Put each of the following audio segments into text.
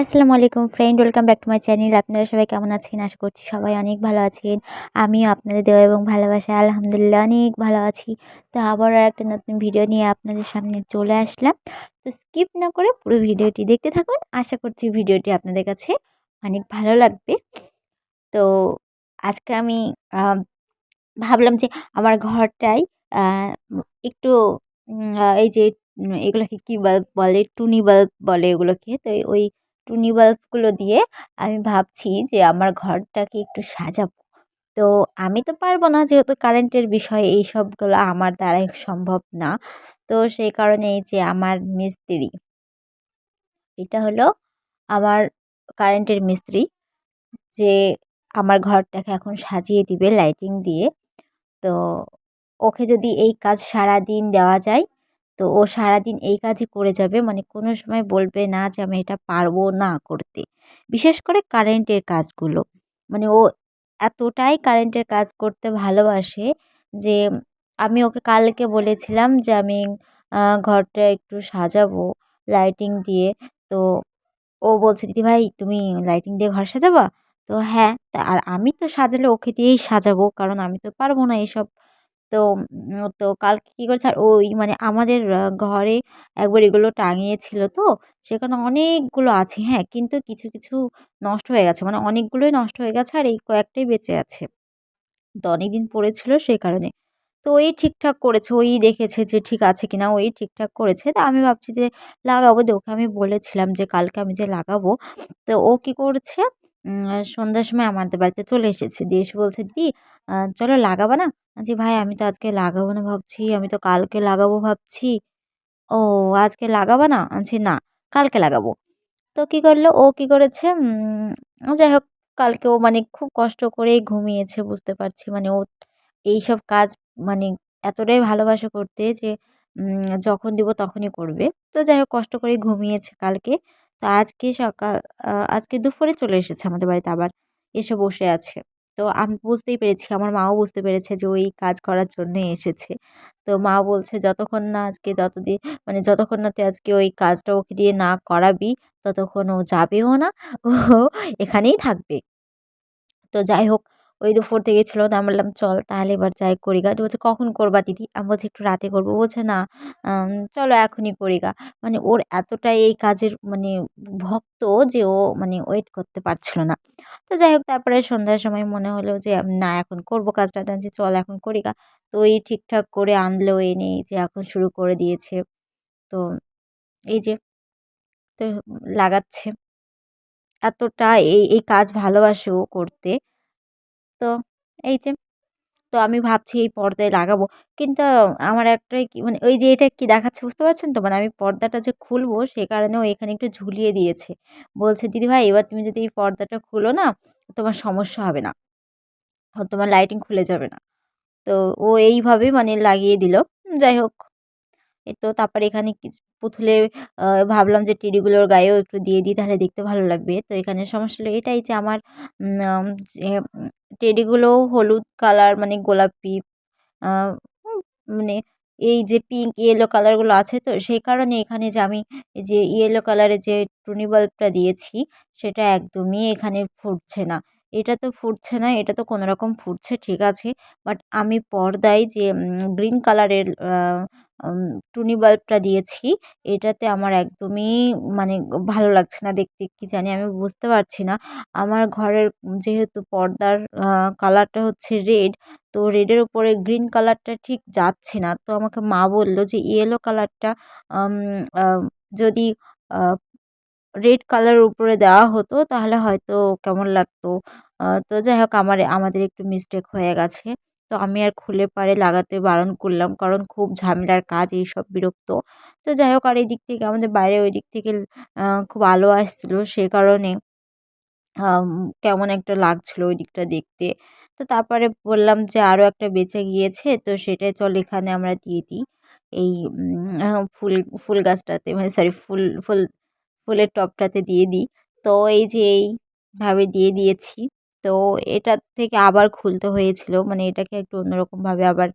আসসালামু আলাইকুম friend welcome back to my channel আপনারা সবাই কেমন আছেন? আশা করছি সবাই অনেক ভালো আছেন। আমিও আপনাদের দেওয়া এবং ভালোবাসা আলহামদুলিল্লাহ অনেক ভালো আছি। তো আবার আর একটা নতুন ভিডিও নিয়ে আপনাদের সামনে চলে আসলাম। তো স্কিপ না করে পুরো ভিডিওটি দেখতে থাকুন। আশা করছি ভিডিওটি আপনাদের কাছে অনেক ভালো লাগবে। তো আজকে আমি ভাবলাম যে আমার ঘরটাই একটু এই যে এগুলোকে কী বাল্ব বলে? টুনি বাল্ব বলে এগুলোকে। তো ওই টুনি বাল্বগুলো দিয়ে আমি ভাবছি যে আমার ঘরটাকে একটু সাজাবো। তো আমি তো পারব না যেহেতু কারেন্টের বিষয় এই সবগুলো আমার দ্বারাই সম্ভব না। তো সেই কারণে এই যে আমার মিস্ত্রি, এটা হলো আমার কারেন্টের মিস্ত্রি, যে আমার ঘরটাকে এখন সাজিয়ে দিবে লাইটিং দিয়ে। তো ওকে যদি এই কাজ সারা দিন দেওয়া যায় তো ও সারাদিন এই কাজই করে যাবে। মানে কোনো সময় বলবে না যে, আমি এটা পারব না করতে। বিশেষ করে কারেন্টের কাজগুলো। মানে ও এতটাই কারেন্টের কাজ করতে ভালোবাসে যে, আমি ওকে কালকে বলেছিলাম যে, আমি ঘরটা একটু সাজাবো লাইটিং দিয়ে। তো ও বলছে দিদিভাই তুমি লাইটিং দিয়ে ঘর সাজাবা? তো হ্যাঁ আর আমি তো সাজালে ওকে দিয়েই সাজাবো। কারণ আমি তো পারব না এসব তো তো কালকে কী করেছে? আর ওই মানে আমাদের ঘরে একবার এগুলো টাঙিয়েছিল তো, সেখানে অনেকগুলো আছে হ্যাঁ কিন্তু কিছু কিছু নষ্ট হয়ে গেছে। মানে অনেকগুলোই নষ্ট হয়ে গেছে আর এই কয়েকটাই বেঁচে আছে। তো অনেক দিন পড়েছিল সেই কারণে। তো ওই ঠিকঠাক করেছে, ওই দেখেছে যে ঠিক আছে কিনা, ওই ঠিকঠাক করেছে। তা আমি ভাবছি যে, লাগাবো, তো ওকে আমি বলেছিলাম যে, কালকে আমি যে লাগাবো। তো ও কী করছে? সন্ধ্যার সময় আমাদের বাড়িতে চলে এসেছে। দিয়ে এসে বলছে দিদি চলো লাগাবো না? যে ভাই, আমি তো আজকে লাগাবো না ভাবছি, আমি তো কালকে লাগাবো ভাবছি। ও, আজকে লাগাবা না? আনছি না, কালকে লাগাবো। তো কী করল? ও কী করেছে? যাই হোক, কালকে ও মানে খুব কষ্ট করেই ঘুমিয়েছে, বুঝতে পারছি। মানে ও এইসব কাজ মানে এতটাই ভালোবাসে করতে যে যখন দিব তখনই করবে। তো যাই হোক, কষ্ট করেই ঘুমিয়েছে কালকে। তো আজকে সকাল আজকে দুপুরে চলে এসেছে আমাদের বাড়িতে আবার এসে বসে আছে। তো আমি বুঝতেই পেরেছি, আমার মাও বুঝতে পেরেছে যে ওই কাজ করার জন্যই এসেছে। তো মা বলছে, যতক্ষণ না আজকে যতদিন মানে যতক্ষণ না তুই আজকে ওই কাজটা ওকে দিয়ে না করাবি, ততক্ষণ ও যাবেও না, ও এখানেই থাকবে। তো যাই হোক ওই দুপুর থেকে ছিল তো আমি বললাম, চল তাহলে এবার যাই করি গা বলছে, কখন করবা দিদি? আমি বলছি, একটু রাতে করব। বলছে, না। চলো এখনই করি গা মানে ওর এতটাই এই কাজের মানে ভক্ত যে ও মানে ওয়েট করতে পারছিল না। তো যাই হোক, তারপরে সন্ধ্যার সময় মনে হলো যে না, এখন করব কাজটা। জানছি চল এখন করি গা তো ওই ঠিকঠাক করে আনলো, এনে যে এখন শুরু করে দিয়েছে। তো এই যে, তো লাগাচ্ছে। এতটা এই এই কাজ ভালোবাসে ও করতে। তো এই যে, তো আমি ভাবছি এই পর্দায় লাগাবো। কিন্তু আমার একটাই কি মানে ওই যে এটা কি দেখাচ্ছে বুঝতে পারছেন তো? মানে আমি পর্দাটা যে খুলবো সে কারণেও এখানে একটু ঝুলিয়ে দিয়েছে। বলছে দিদিভাই এবার তুমি যদি এই পর্দাটা খুলো না, তোমার সমস্যা হবে না। তোমার লাইটিং খুলে যাবে না। তো ও এইভাবে মানে লাগিয়ে দিল। যাই হোক তো তারপরে এখানে পুতুলে ভাবলাম যে টেডিগুলোর গায়েও একটু দিয়ে দিই, তাহলে দেখতে ভালো লাগবে। তো এখানে সমস্যা হলো এটাই যে আমার টেডিগুলোও হলুদ কালার মানে গোলাপি মানে এই যে পিঙ্ক ইয়েলো কালারগুলো আছে তো, সেই কারণে এখানে যে আমি যে ইয়েলো কালারের যে টুনি বাল্বটা দিয়েছি, সেটা একদমই এখানে ফুটছে না। এটা তো ফুটছে না, এটা তো কোনো রকম ফুটছে, ঠিক আছে। বাট আমি পর্দায় যে গ্রিন কালারের টুনি বাল্বটা দিয়েছি, এটাতে আমার একদমই মানে ভালো লাগছে না দেখতে, কী জানি, আমি বুঝতে পারছি না। আমার ঘরের যেহেতু পর্দার কালারটা হচ্ছে রেড, তো রেডের উপরে গ্রিন কালারটা ঠিক যাচ্ছে না। তো আমাকে মা বলল যে ইয়েলো কালারটা যদি রেড কালারের উপরে দেওয়া হতো, তাহলে হয়তো কেমন লাগতো। তো যাই হোক, আমার, আমাদের একটু মিস্টেক হয়ে গেছে। তো আমি আর খুলে পারে লাগাতে বারণ করলাম, কারণ খুব ঝামেলার কাজ এইসব বিরক্ত। তো যাই হোক, আর এই দিক থেকে আমাদের বাইরে ওই দিক থেকে খুব আলো আসছিল, সে কারণে কেমন একটা লাগছিল ওই দিকটা দেখতে। তো তারপরে বললাম যে আরও একটা বেঁচে গিয়েছে, তো সেটাই চল এখানে আমরা দিয়ে দিই। এই ফুল ফুল গাছটাতে মানে সরি ফুল ফুল ফুলের টপটাতে দিয়ে দিই। তো এই যে এইভাবে দিয়ে দিয়েছি। তো এটা থেকে আবার খুলতে হয়েছিল। মানে এটাকে একটু অন্যরকমভাবে আবার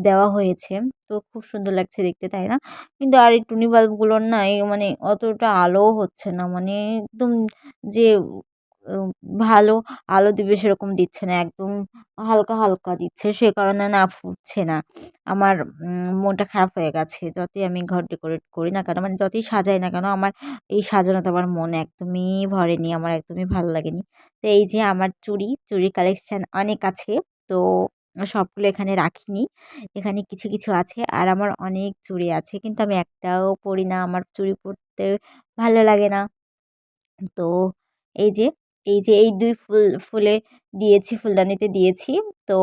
দেওয়া হয়েছে। তো খুব সুন্দর লাগছে দেখতে, তাই না? কিন্তু আর এই টুনি বাল্বগুলোর না মানে অতটা আলোও হচ্ছে না। মানে একদম যে ভালো আলো দিবে সেরকম দিচ্ছে না, একদম হালকা হালকা দিচ্ছে, সে কারণে না ফুটছে না। আমার মনটা খারাপ হয়ে গেছে, যতই আমি ঘর ডেকোরেট করি না কেন মানে যতই সাজাই না কেন, আমার এই সাজানোতে আমার মন একদমই ভরেনি, আমার একদমই ভালো লাগেনি। তো এই যে আমার চুড়ি চুড়ি কালেকশান অনেক আছে, তো সবগুলো এখানে রাখিনি, এখানে কিছু কিছু আছে আর আমার অনেক চুড়ি আছে, কিন্তু আমি একটাও পরি না, আমার চুড়ি পরতে ভালো লাগে না। তো এই যে এই যে এই দুই ফুল, ফুলে দিয়েছি, ফুলদানিতে দিয়েছি। তো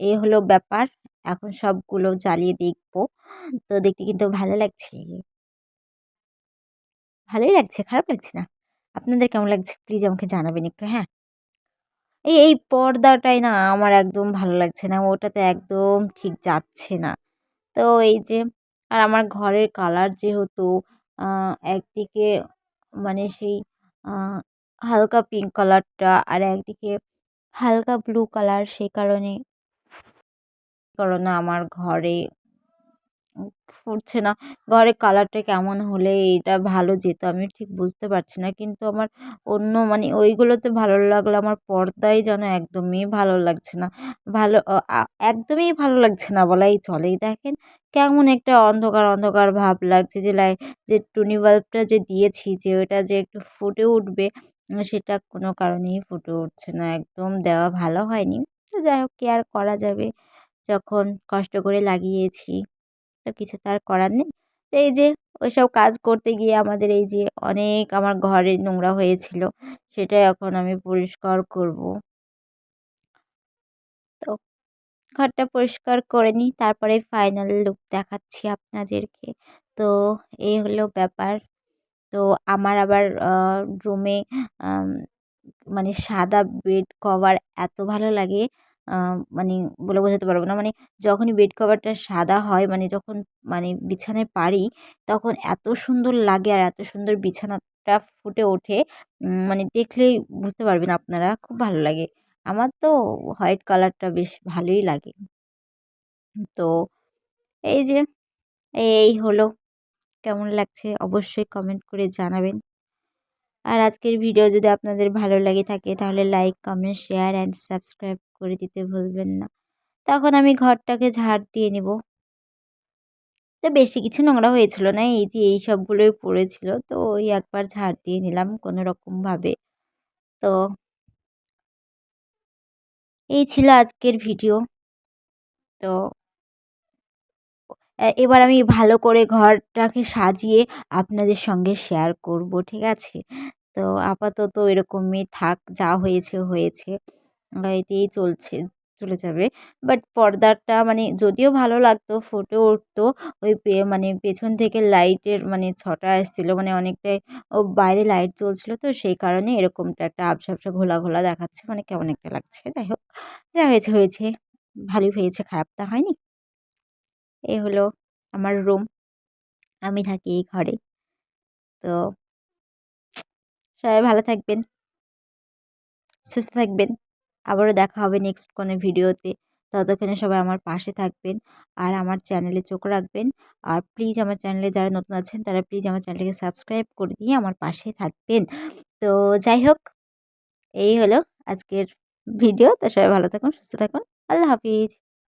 এই হলো ব্যাপার। এখন সবগুলো জ্বালিয়ে দেখব। তো দেখতে কিন্তু ভালো লাগছে। ভালোই লাগছে, খারাপ লাগছে না? আপনাদের কেমন লাগছে? প্লিজ আমাকে জানাবেন একটু হ্যাঁ? এই এই পর্দাটাই না আমার একদম ভালো লাগছে না। ওটাতে একদম ঠিক যাচ্ছে না। তো এই যে, আর আমার ঘরের কালার যেহেতু একদিকে মানে সেই হালকা পিঙ্ক কালারটা আর একদিকে হালকা ব্লু কালার সেই কারণে কারণে আমার ঘরে ফুটছে না। ঘরে কালারটা কেমন হলে এটা ভালো যেত আমি ঠিক বুঝতে পারছি না। কিন্তু আমার অন্য মানে ওইগুলোতে ভালো লাগল আমার পর্দায় যেন একদমই ভালো লাগছে না। ভালো একদমই ভালো লাগছে না বলাই চলেই। দেখেন কেমন একটা অন্ধকার অন্ধকার ভাব লাগছে যে লাই, যে টুনি বাল্বটা যে দিয়েছি যে ওটা যে একটু ফুটে উঠবে সেটা কোনো কারণেই ফুটে উঠছে না, একদম দেওয়া ভালো হয়নি। তো যাই হোক কেয়ার করা যাবে? যখন কষ্ট করে লাগিয়েছি, তো কিছু তো আর করার নেই। তো এই যে, ওইসব কাজ করতে গিয়ে আমাদের এই যে, অনেক আমার ঘরে নোংরা হয়েছিল, সেটা এখন আমি পরিষ্কার করব। তো ঘরটা পরিষ্কার করে নিই, তারপরে ফাইনাল লুক দেখাচ্ছি আপনাদেরকে। তো এই হলো ব্যাপার। তো আমার আবার রুমে মানে সাদা বেড কভার এত ভালো লাগে মানে বলে বোঝাতে পারব না। মানে যখনই বেড কভারটা সাদা হয় মানে যখন মানে বিছানায় পারি, তখন এত সুন্দর লাগে আর এত সুন্দর বিছানাটা ফুটে ওঠে। মানে দেখলেই বুঝতে পারবেন আপনারা, খুব ভালো লাগে। আমার তো হোয়াইট কালারটা বেশ ভালোই লাগে। তো এই যে, এই হলো কেমন লাগছে অবশ্যই কমেন্ট করে জানাবেন। আর আজকের ভিডিও যদি আপনাদের ভালো লাগে থাকে তাহলে like comment share and subscribe করে দিতে ভুলবেন না। তখন আমি ঘরটাকে ঝাড় দিয়ে নেব। তো বেশি কিছু নোংরা হয়েছিল না, এই যে এই সবগুলোই পড়েছিল। তো ওই একবার ঝাড় দিয়ে নিলাম কোনো রকমভাবে তো এই ছিল আজকের ভিডিও তো এবার আমি ভালো করে ঘরটাকে সাজিয়ে আপনাদের সঙ্গে শেয়ার করব, ঠিক আছে? তো আপাতত এরকমই থাক, যা হয়েছে হয়েছে। এতেই চলছে, চলে যাবে। বাট পর্দাটা মানে যদিও ভালো লাগতো, ফুটে উঠতো, ওই মানে পেছন থেকে লাইটের মানে ছটা এসেছিল মানে অনেকটাই, ও বাইরে লাইট জ্বলছিলো তো, সেই কারণে এরকমটা একটা আবসা ঘোলা ঘোলা দেখাচ্ছে মানে কেমন একটা লাগছে, যাই হোক। যা হয়েছে হয়েছে, ভালোই হয়েছে খারাপটা হয়নি? এ হলো আমার রুম আমি থাকি এই ঘরে। তো সবাই ভালো থাকবেন, সুস্থ থাকবেন। আবারও দেখা হবে নেক্সট কোনো ভিডিওতে। ততক্ষণে সবাই আমার পাশে থাকবেন আর আমার চ্যানেলে চোখ রাখবেন। আর প্লিজ আমার চ্যানেলে যারা নতুন আছেন, তারা প্লিজ আমার চ্যানেলকে সাবস্ক্রাইব করে দিয়ে আমার পাশে থাকবেন। তো যাই হোক, এই হলো আজকের ভিডিও। তো সবাই ভালো থাকুন, সুস্থ থাকুন। আল্লাহ হাফিজ।